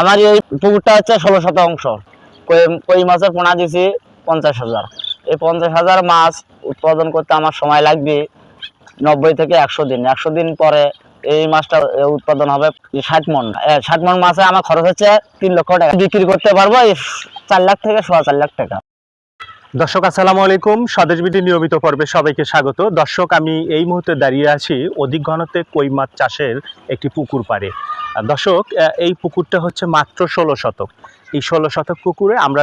আমার এই পুকুরটা হচ্ছে ষোলো শতাংশ। কই কই মাছের পোনা দিছি পঞ্চাশ হাজার। এই পঞ্চাশ হাজার মাছ উৎপাদন করতে আমার সময় লাগবে নব্বই থেকে একশো দিন। একশো দিন পরে এই মাছটা উৎপাদন হবে ষাট মন। ষাট মন মাছে আমার খরচ হচ্ছে তিন লক্ষ টাকা। বিক্রি করতে পারব এই চার লাখ থেকে সোয়া চার লাখ টাকা। দর্শক, আসসালামু আলাইকুম। স্বদেশ বিডি নিয়মিত পর্বে সবাইকে স্বাগত। দর্শক, আমি এই মুহূর্তে দাঁড়িয়ে আছি অধিক ঘনত্বে কই মাছ চাষের একটি পুকুর পাড়ে। আর দর্শক এই পুকুরটা হচ্ছে মাত্র ষোলো শতক। এই ষোলো শতক পুকুরে আমরা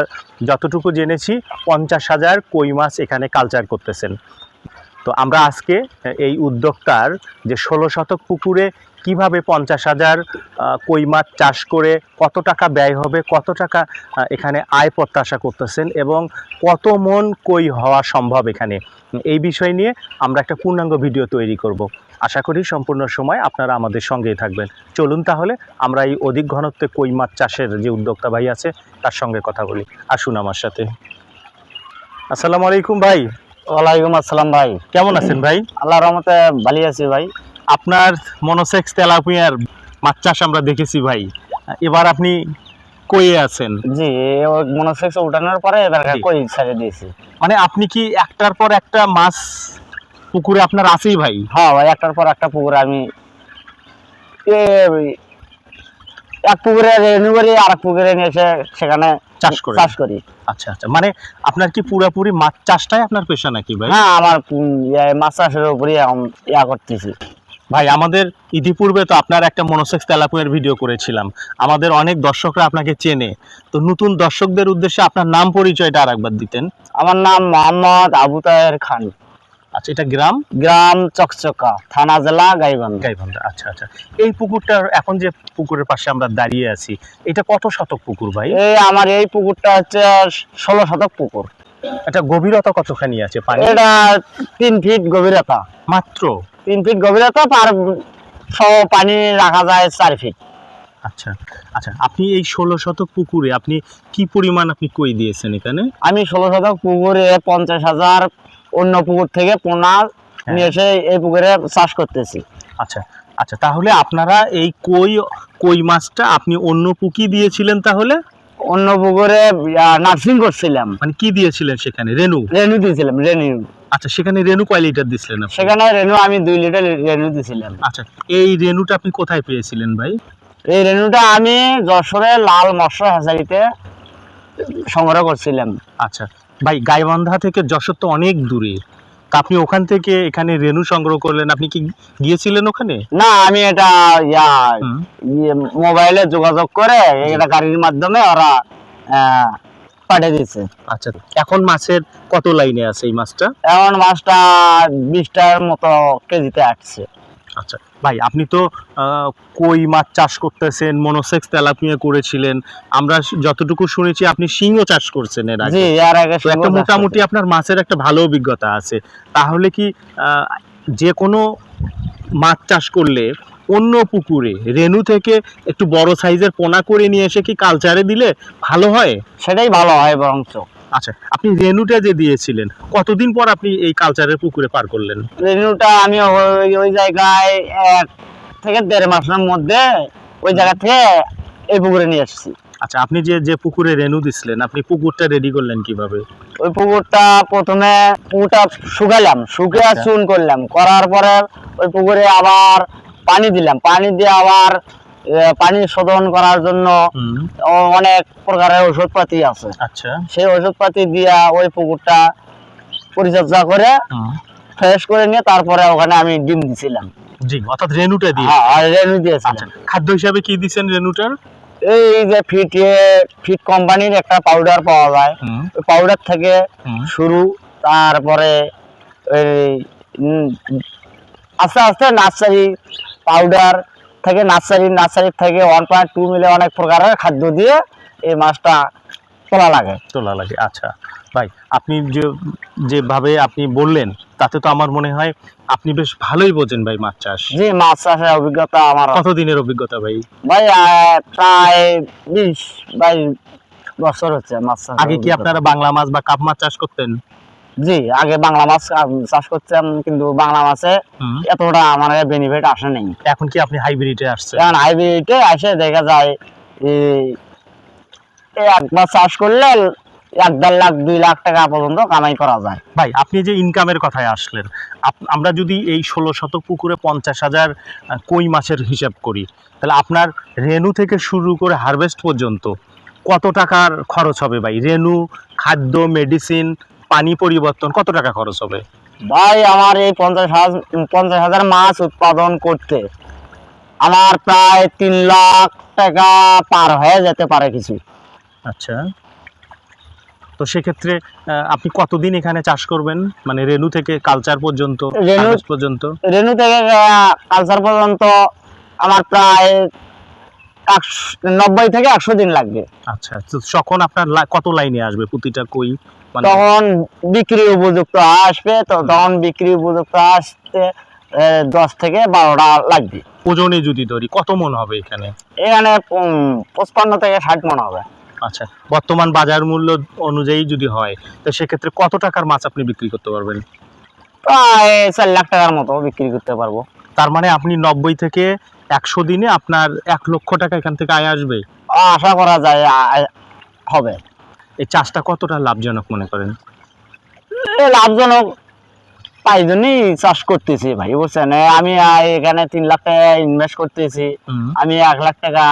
যতটুকু জেনেছি, পঞ্চাশ হাজার কই মাছ এখানে কালচার করতেছেন। তো আমরা আজকে এই উদ্যোক্তার যে ষোলো শতক পুকুরে কীভাবে পঞ্চাশ হাজার কই মাছ চাষ করে কত টাকা ব্যয় হবে কত টাকা এখানে আয় প্রত্যাশা করতেছেন এবং কত মন কই হওয়া সম্ভব এখানে? এই বিষয় নিয়ে আমরা একটা পূর্ণাঙ্গ ভিডিও তৈরি করব। আশা করি সম্পূর্ণ সময় আপনারা আমাদের সঙ্গেই থাকবেন। চলুন তাহলে আমরা এই অধিক ঘনত্বে কই মাছ চাষের যে উদ্যোক্তা ভাই আছে তার সঙ্গে কথা বলি। আসুন আমার সাথে। আসসালামু আলাইকুম ভাই। ওয়ালাইকুম আসসালাম ভাই। কেমন আছেন ভাই? আল্লাহ রহমতে ভালো আছি ভাই। আপনার মনোসেক্স তেলাপুয়ার মাছ চাষ আমরা দেখেছি ভাই। এবার আপনি কইয়ে আছেন? জি মনোসেক্স উঠানোর পরে এবার। কই ছেড়ে দিয়েছি। মানে আপনি কি একটার পর একটা মাছ পুকুরে আপনার আছেই ভাই? হ্যাঁ ভাই একটার পর একটা পুকুরে আমি এক পুকুরে রেনু করি আর এক পুকুরে নিয়ে এসে সেখানে চাষ করে। চাষ করি। আচ্ছা আচ্ছা মানে আপনার কি পুরাপুরি মাছ চাষটাই আপনার পেশা নাকি ভাই? হ্যাঁ আমার মাছ চাষের এখন ইয়া করতেছি। ভাই আমাদের ইতিপূর্বে তো আপনার একটা মনোসেক্স তেলাপুয়ের ভিডিও করেছিলাম। আমাদের অনেক দর্শকরা আপনাকে চেনে। তো নতুন দর্শকদের উদ্দেশ্যে আপনার নাম পরিচয়টা আর একবার দিতেন। আমার নাম মোহাম্মদ আবু তাহের খান। আচ্ছা এটা গ্রাম? গ্রাম চকচকা থানা জেলা গাইবান্ধা। গাইবান্ধা আচ্ছা আচ্ছা। এই পুকুরটার এখন যে পুকুরের পাশে আমরা দাঁড়িয়ে আছি এটা কত শতক পুকুর ভাই? এই আমার এই পুকুরটা হচ্ছে ষোলো শতক পুকুর। এটা গভীরতা কতখানি আছে পানি এটা তিন ফিট গভীরতা। মাত্র? তিন ফিট গভীরতা পার সহ পানি রাখা যায় চার ফিট আচ্ছা আচ্ছা আপনি এই ষোলো শতক পুকুরে আপনি কি পরিমাণ আপনি কই দিয়েছেন এখানে? আমি ষোলো শতক পুকুরে পঞ্চাশ হাজার অন্য পুকুর থেকে পোনা নিয়ে এসে এই পুকুরে চাষ করতেছি। আচ্ছা আচ্ছা তাহলে আপনারা এই কই কই মাছটা আপনি অন্য পুকি দিয়েছিলেন তাহলে? অন্য পুকুরে নার্সিং করছিলাম। মানে কি দিয়েছিলেন সেখানে? রেনু রেনু দিয়েছিলাম রেনু আচ্ছা সেখানে রেনু কয় লিটার দিছিলেন আপনি? সেখানে রেনু আমি দুই লিটার রেনু দিয়েছিলাম আচ্ছা এই রেনুটা আপনি কোথায় পেয়েছিলেন ভাই? এই রেনুটা আমি যশোরে লাল মৎস্য হ্যাচারিতে সংগ্রহ করছিলাম। আচ্ছা ভাই গাইবান্ধা থেকে যশোর তো অনেক দূরে। তা আপনি ওখান থেকে এখানে রেনু সংগ্রহ করলেন আপনি কি গিয়েছিলেন ওখানে? না আমি এটা ইয়া ইয়ে, মোবাইলে যোগাযোগ করে এটা গাড়ির মাধ্যমে ওরা পাঠিয়ে দিচ্ছে আচ্ছা এখন মাছের কত লাইনে আছে এই মাছটা? এখন মাছটা বিশটার মতো কেজিতে আসছে। আচ্ছা ভাই আপনি তো কই মাছ চাষ করতেছেন মনোসেক্স তেলাপিয়া করেছিলেন। আমরা যতটুকু শুনেছি আপনি শিংও চাষ করছেন এর আগে। এর আগে একটা মোটামুটি আপনার মাছের একটা ভালো অভিজ্ঞতা আছে। তাহলে কি যে কোনো মাছ চাষ করলে অন্য পুকুরে। রেনু থেকে একটু বড় সাইজের পোনা করে নিয়ে এসে কি কালচারে দিলে ভালো হয়? সেটাই ভালো হয় বরঞ্চ। আচ্ছা আপনি রেনুটা যে দিয়েছিলেন কতদিন পর আপনি এই কালচারের পুকুরে পার করলেন? রেনুটা আমি ওই জায়গায় এক থেকে দেড় মাসের মধ্যে ওই জায়গা থেকে এই পুকুরে নিয়ে এসেছি। আচ্ছা আপনি যে যে পুকুরে রেনু দিছিলেন আপনি পুকুরটা রেডি করলেন কীভাবে? ওই পুকুরটা প্রথমে পুকুরটা শুকাইলাম শুকিয়ে আচ্ছা। চুন করলাম। করার পরে ওই পুকুরে আবার পানি দিলাম। পানি দিয়ে আবার পানি শোধন করার জন্য অনেক প্রকারের ওষুধপাতি আছে। আচ্ছা। সেই ওষুধপাতি দিয়া ওই পুকুরটা পরিচর্যা করে ফ্রেশ করে নিয়ে তারপরে ওখানে আমি ডিম দিছিলাম। জি অর্থাৎ রেনুটা দিয়ে। হ্যাঁ, আর রেনু আচ্ছা দিয়েছিলাম খাদ্য হিসাবে কি দিচ্ছেন রেনুটার এই যে ফিট ফিট কোম্পানির একটা পাউডার পাওয়া যায়। পাউডার থেকে শুরু তারপরে ওই আস্তে আস্তে নার্সারি পাউডার থেকে নার্সারি নার্সারি থেকে ওয়ান পয়েন্ট টু মিলে অনেক প্রকারের খাদ্য দিয়ে এই মাছটা তোলা লাগে। তোলা লাগে আচ্ছা। ভাই আপনি যে যেভাবে আপনি বললেন তাতে তো আমার মনে হয় আপনি বেশ ভালোই বোঝেন ভাই মাছ চাষ। জি মাছ চাষের অভিজ্ঞতা আমার কতদিনের অভিজ্ঞতা ভাই? ভাই প্রায় বিশ বাইশ বছর হচ্ছে মাছ আগে কি আপনারা বাংলা মাছ বা কাপ মাছ চাষ করতেন? জি আগে বাংলা মাছ চাষ করতাম কিন্তু বাংলা মাছে এতটা আমার বেনিফিট আসে নাই। এখন কি আপনি হাইব্রিডে আসছে কারণ হাইব্রিডে আসে দেখা যায় একবার চাষ করলে এক দেড় লাখ দুই লাখ টাকা পর্যন্ত কামাই করা যায়। ভাই আপনি যে ইনকামের কথায় আসলেন আমরা যদি এই ষোলো শতক পুকুরে পঞ্চাশ হাজার কই মাছের হিসাব করি তাহলে আপনার রেনু থেকে শুরু করে হারভেস্ট পর্যন্ত কত টাকার খরচ হবে ভাই? রেনু খাদ্য মেডিসিন পানি পরিবর্তন কত টাকা খরচ হবে? ভাই আমার এই পঞ্চাশ হাজার পঞ্চাশ হাজার মাছ উৎপাদন করতে আমার প্রায় তিন লাখ টাকা পার হয়ে যেতে পারে কিছু। আচ্ছা। তো সেক্ষেত্রে আপনি কতদিন এখানে চাষ করবেন? মানে রেনু থেকে কালচার পর্যন্ত রেনু- পর্যন্ত? রেনু থেকে কালচার পর্যন্ত আমার প্রায় নব্বই থেকে একশো দিন লাগবে। আচ্ছা তখন আপনার কত লাইনে আসবে প্রতিটা কই? মানে তখন বিক্রি উপযুক্ত আসবে তো তখন বিক্রি উপযুক্ত আসতে দশ থেকে বারোটা লাগবে। ওজনে যদি ধরি কত মন হবে এখানে? এখানে পঁচপান্ন থেকে ষাট মন হবে। আচ্ছা বর্তমান বাজার মূল্য অনুযায়ী যদি হয় তো সেক্ষেত্রে কত টাকার মাছ আপনি বিক্রি করতে পারবেন? প্রায় চার লাখ টাকার মতো বিক্রি করতে পারব। তার মানে আপনি নব্বই থেকে একশো দিনে আপনার এক লক্ষ টাকা এখান থেকে আয় আসবে? আশা করা যায় হবে। এই চাষটা কতটা লাভজনক মনে করেন? এ লাভজনক তাই জন্যই চাষ করতেছি ভাই বুঝছেন? আমি এখানে তিন লাখ টাকা ইনভেস্ট করতেছি। আমি এক লাখ টাকা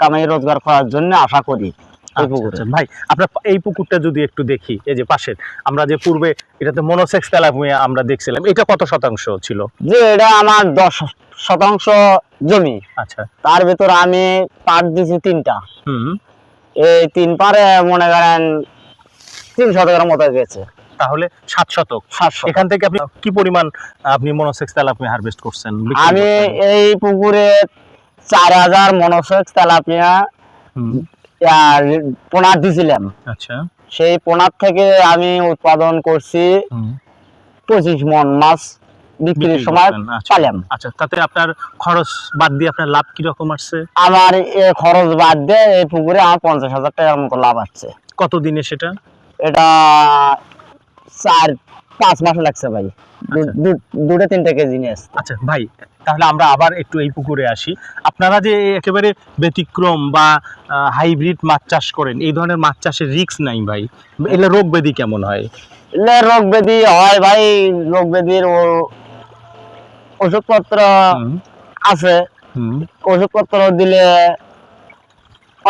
কামাই রোজগার করার জন্য আশা করি। আচ্ছা, আচ্ছা। ভাই আপনার এই পুকুরটা যদি একটু দেখি এই যে পাশের আমরা যে পূর্বে এটাতে মনোসেক্স তেলাপুয়া আমরা দেখছিলাম এটা কত শতাংশ ছিল? যে এটা আমার দশ শতাংশ জমি। আচ্ছা। তার ভিতর আমি পাট দিছি তিনটা। হুম। এই তিন পারে মনে করেন তিন শতকের মতো গেছে তাহলে সাত শতক। এখান থেকে আপনি কি পরিমাণ আপনি মনোসেক্স তেলাপুয়া হারভেস্ট করছেন? আমি এই পুকুরে চার হাজার মনসেক তেলাপিয়া পোনার দিছিলাম। আচ্ছা। সেই পোনার থেকে আমি উৎপাদন করছি পঁচিশ মন মাছ বিক্রির সময় আচ্ছা। পালাম। আচ্ছা তাতে আপনার খরচ বাদ দিয়ে আপনার লাভ কি রকম আসছে? আমার এ খরচ বাদ দিয়ে এই পুকুরে আমার পঞ্চাশ হাজার টাকার মতো লাভ আছে কত দিনে সেটা? এটা চার পাঁচ মাস লাগছে ভাই। আচ্ছা। দুটো তিনটে কেজি নিয়ে আসছে। আচ্ছা ভাই তাহলে আমরা আবার একটু এই পুকুরে আসি। আপনারা যে একেবারে ব্যতিক্রম বা হাইব্রিড মাছ চাষ করেন এই ধরনের মাছ চাষের রিস্ক নাই ভাই। এলে রোগ ব্যাধি কেমন হয়? এলে রোগ ব্যাধি হয় ভাই রোগ ব্যাধির ও- ওষুধপত্র আছে। ওষুধপত্র দিলে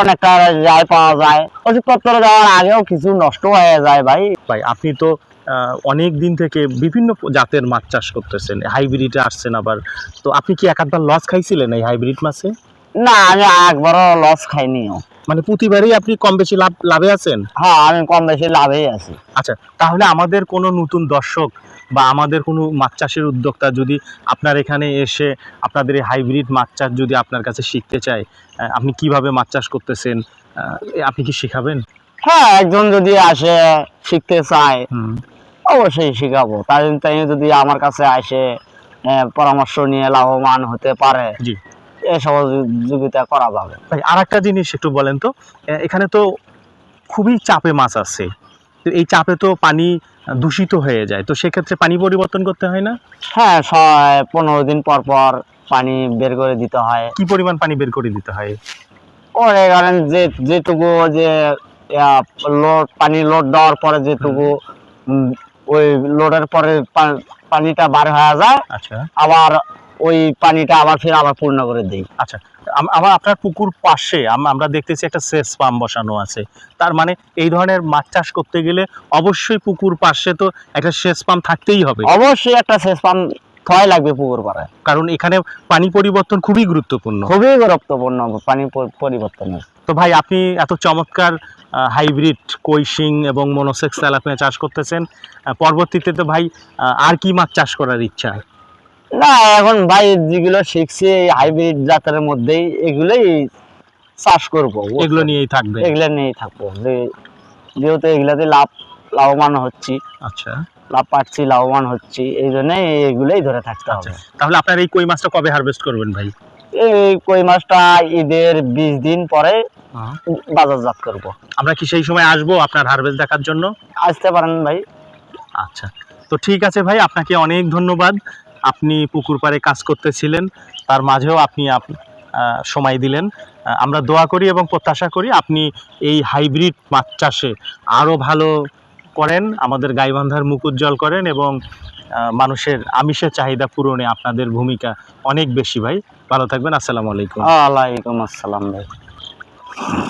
অনেকটা যায় পাওয়া যায়। ওষুধপত্র দেওয়ার আগেও কিছু নষ্ট হয়ে যায় ভাই। ভাই আপনি তো অনেক দিন থেকে বিভিন্ন জাতের মাছ চাষ করতেছেন হাইব্রিডে আসছেন আবার। তো আপনি কি একাধবার লস খাইছিলেন এই হাইব্রিড মাছে? না আমি একবারও লস খাইনিও। মানে প্রতিবারই আপনি কম বেশি লাভ লাভে আছেন? হ্যাঁ আমি কম বেশি লাভেই আছি। আচ্ছা তাহলে আমাদের কোনো নতুন দর্শক বা আমাদের কোনো মাছ চাষের উদ্যোক্তা যদি আপনার এখানে এসে আপনাদের এই হাইব্রিড মাছ চাষ যদি আপনার কাছে শিখতে চায় আপনি কীভাবে মাছ চাষ করতেছেন আপনি কি শেখাবেন? হ্যাঁ একজন যদি আসে শিখতে চায় অবশ্যই শিখাবো। তাই তাই যদি আমার কাছে আসে পরামর্শ নিয়ে লাভবান হতে পারে জি। এ সহযোগিতা করা যাবে। ভাই আর একটা জিনিস একটু বলেন তো এখানে তো খুবই চাপে মাছ আছে। এই চাপে তো পানি দূষিত হয়ে যায়। তো সেক্ষেত্রে পানি পরিবর্তন করতে হয় না? হ্যাঁ পনেরো দিন পর পর পানি বের করে দিতে হয়। কি পরিমাণ পানি বের করে দিতে হয়? ওরে কারণ যে যেটুকু যে লোড পানি লোড দেওয়ার পরে যেটুকু ওই লোডের পরে পানিটা বার হয়ে যায়। আচ্ছা। আবার ওই পানিটা আবার ফের আবার পূর্ণ করে দিই। আচ্ছা আম- আমার আপনার পুকুর পাশে আমরা দেখতেছি একটা সেচ পাম্প বসানো আছে। তার মানে এই ধরনের মাছ চাষ করতে গেলে অবশ্যই পুকুর পাশে তো একটা সেচ পাম্প থাকতেই হবে। অবশ্যই একটা শেষ পাম্প থয় লাগবে পুকুর পাড়ায় কারণ এখানে পানি পরিবর্তন খুবই গুরুত্বপূর্ণ। খুবই গুরুত্বপূর্ণ পানি পরিবর্তনের। তো ভাই আপনি এত চমৎকার হাইব্রিড কৈশিং এবং মনোসেক্স তেলাপিয়া চাষ করতেছেন। পরবর্তীতে তো ভাই আর কি মাছ চাষ করার ইচ্ছা? না এখন ভাই যেগুলো শিখছি হাইব্রিড জাতের মধ্যেই এগুলোই চাষ করব এগুলো নিয়েই থাকবে? এগুলো নিয়েই থাকব। যে- যেহেতু এগুলাতে লাভ লাভবান হচ্ছি। আচ্ছা। লাভ পাচ্ছি লাভবান হচ্ছি এই জন্যই এগুলোই ধরে থাকতে হবে। তাহলে আপনার এই কই মাছটা কবে হারভেস্ট করবেন ভাই? এই কই মাছটা ঈদের বিশ দিন পরে বাজারজাত করব। আমরা কি সেই সময় আসব আপনার হারভেস্ট দেখার জন্য? আসতে পারেন ভাই। আচ্ছা। তো ঠিক আছে ভাই আপনাকে অনেক ধন্যবাদ। আপনি পুকুর পাড়ে কাজ করতেছিলেন তার মাঝেও আপনি আপ- সময় দিলেন। আমরা দোয়া করি এবং প্রত্যাশা করি আপনি এই হাইব্রিড মাছ চাষে আরও ভালো করেন আমাদের গাইবান্ধার মুখ উজ্জ্বল করেন এবং মানুষের আমিষের চাহিদা পূরণে আপনাদের ভূমিকা অনেক বেশি ভাই। ভালো থাকবেন আসসালামু আলাইকুম। ওয়ালাইকুম আসসালাম ভাই।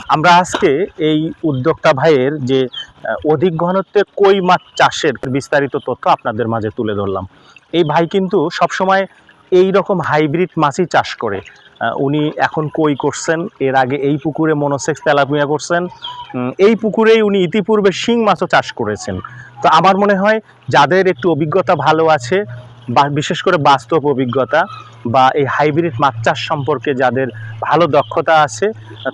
আমরা আজকে এই উদ্যোক্তা ভাইয়ের যে অধিক ঘনত্বে কই মাছ চাষের বিস্তারিত তথ্য আপনাদের মাঝে তুলে ধরলাম। এই ভাই কিন্তু সবসময় এই রকম হাইব্রিড মাছই চাষ করে। উনি এখন কই করছেন? এর আগে এই পুকুরে মনোসেক্স তেলাপিয়া করছেন। এই পুকুরেই উনি ইতিপূর্বে শিং মাছও চাষ করেছেন। তো আমার মনে হয় যাদের একটু অভিজ্ঞতা ভালো আছে, বা বিশেষ করে বাস্তব অভিজ্ঞতা, বা এই হাইব্রিড মাছ চাষ সম্পর্কে যাদের ভালো দক্ষতা আছে,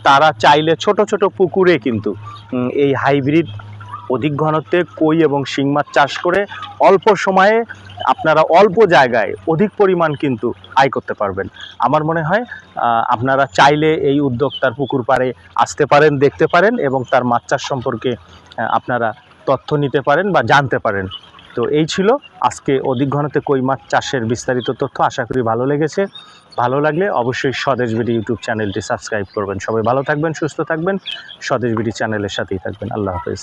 তারা চাইলে ছোট ছোট পুকুরে কিন্তু এই হাইব্রিড অধিক ঘনত্বে কই এবং শিং মাছ চাষ করে অল্প সময়ে আপনারা অল্প জায়গায় অধিক পরিমাণ কিন্তু আয় করতে পারবেন। আমার মনে হয় আপনারা চাইলে এই উদ্যোক্তার পুকুর পাড়ে আসতে পারেন, দেখতে পারেন এবং তার মাছ চাষ সম্পর্কে আপনারা তথ্য নিতে পারেন বা জানতে পারেন। তো এই ছিল আজকে অধিক ঘনত্বে কই মাছ চাষের বিস্তারিত তথ্য। আশা করি ভালো লেগেছে। ভালো লাগলে অবশ্যই স্বদেশ বিডি ইউটিউব চ্যানেলটি সাবস্ক্রাইব করবেন। সবাই ভালো থাকবেন, সুস্থ থাকবেন। স্বদেশ বিডি চ্যানেলের সাথেই থাকবেন। আল্লাহ হাফেজ।